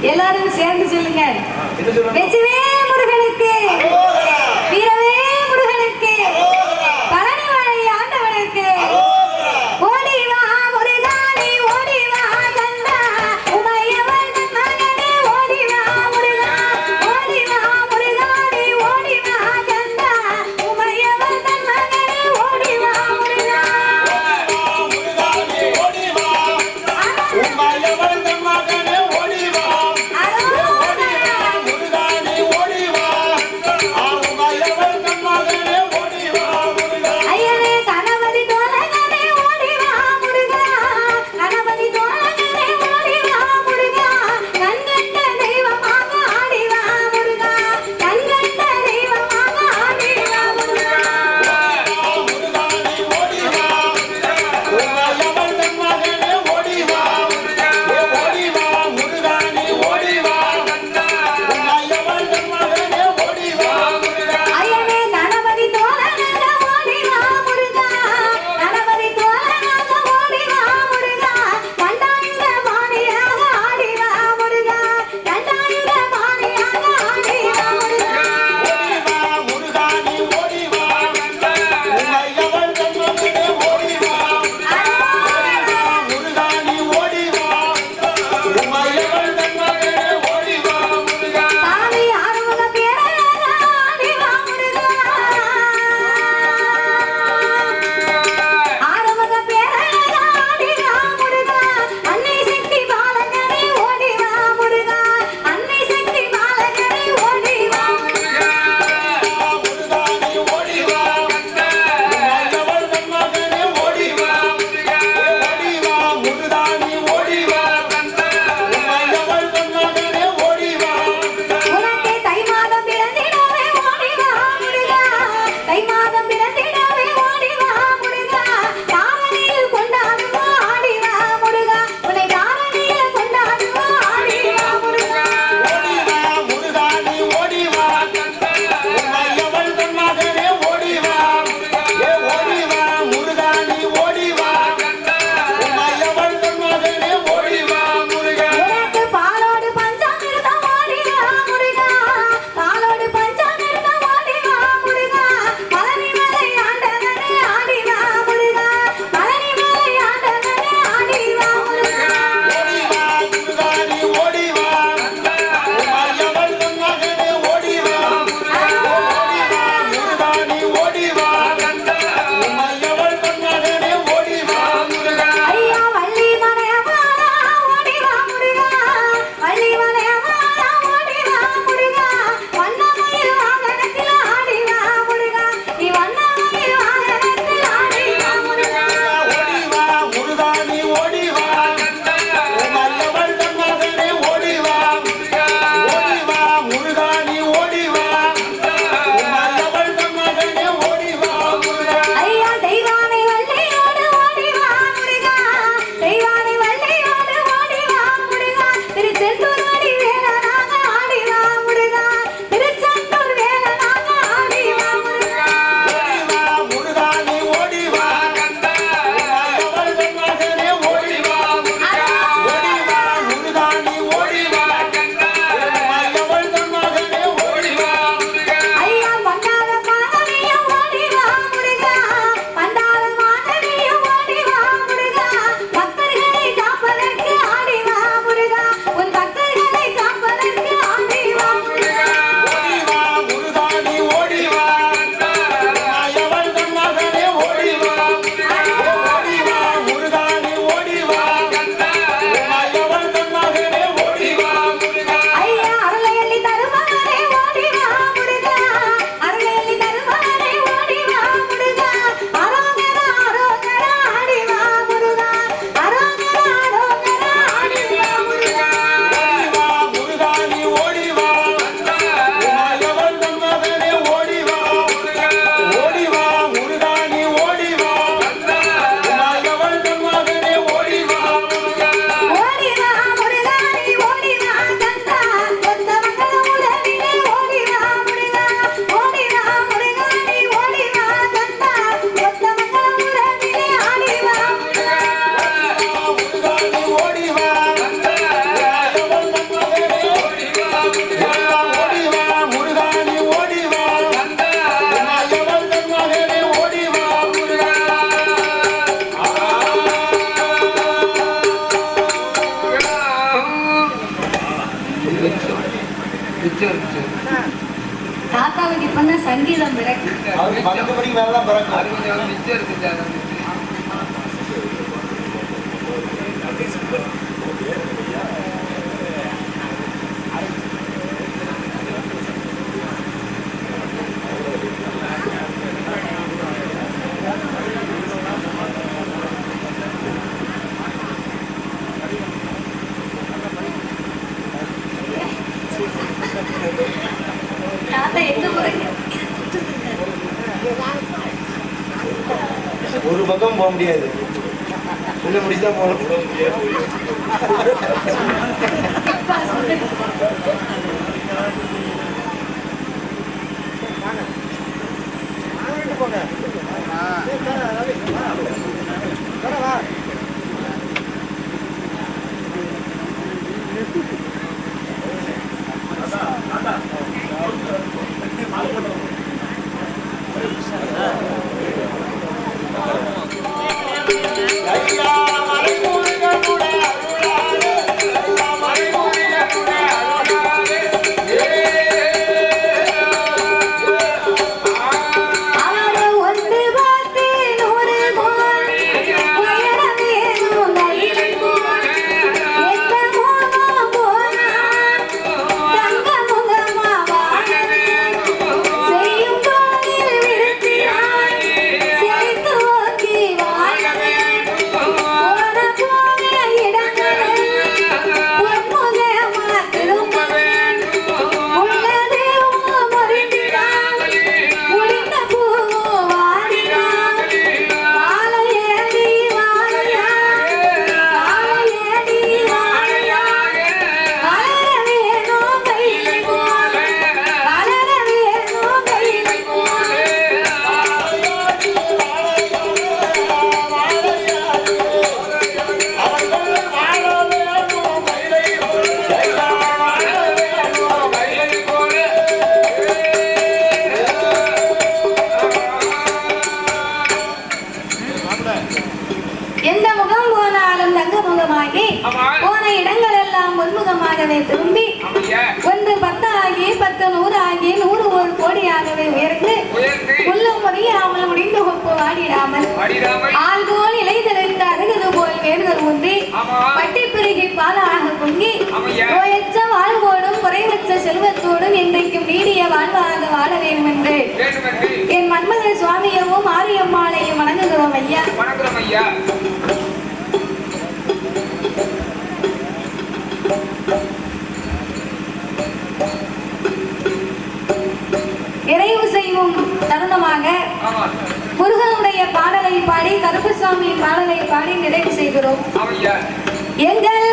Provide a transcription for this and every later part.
எல்லாரும் சேர்ந்து சொல்லுங்க. வெற்றிவே முருகனுக்கு. வீரவே தாத்தாவுக்கு இப்ப சங்கீதம் பிறகு போக முடியாது உள்ள முடிச்சுதான் போகணும் ஆடிராமல் ஆள்கோல் இலைதலில் தருகிறது போல் வேர்கள் உந்தி பட்டி பால் ஆண்டு பொங்கி நோயற்ற குறைவற்ற செல்வத்தோடும் இன்றைக்கும் நீடிய வாழ்வாக வாழ வேண்டும் என்று என் மன்மத சுவாமியவும் ஆரியம்மாளையும் வணங்குகிறோம் பாடி கருப்புசாமி பாடலை பாடி நிறைவு செய்கிறோம். எங்கள்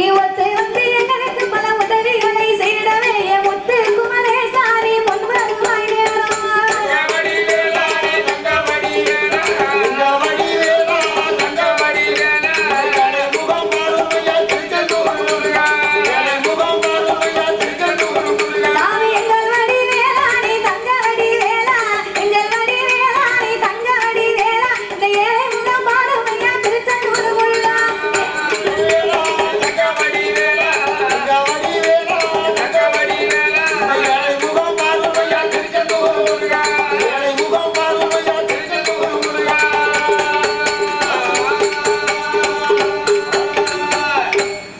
ಐವತ್ತೈದು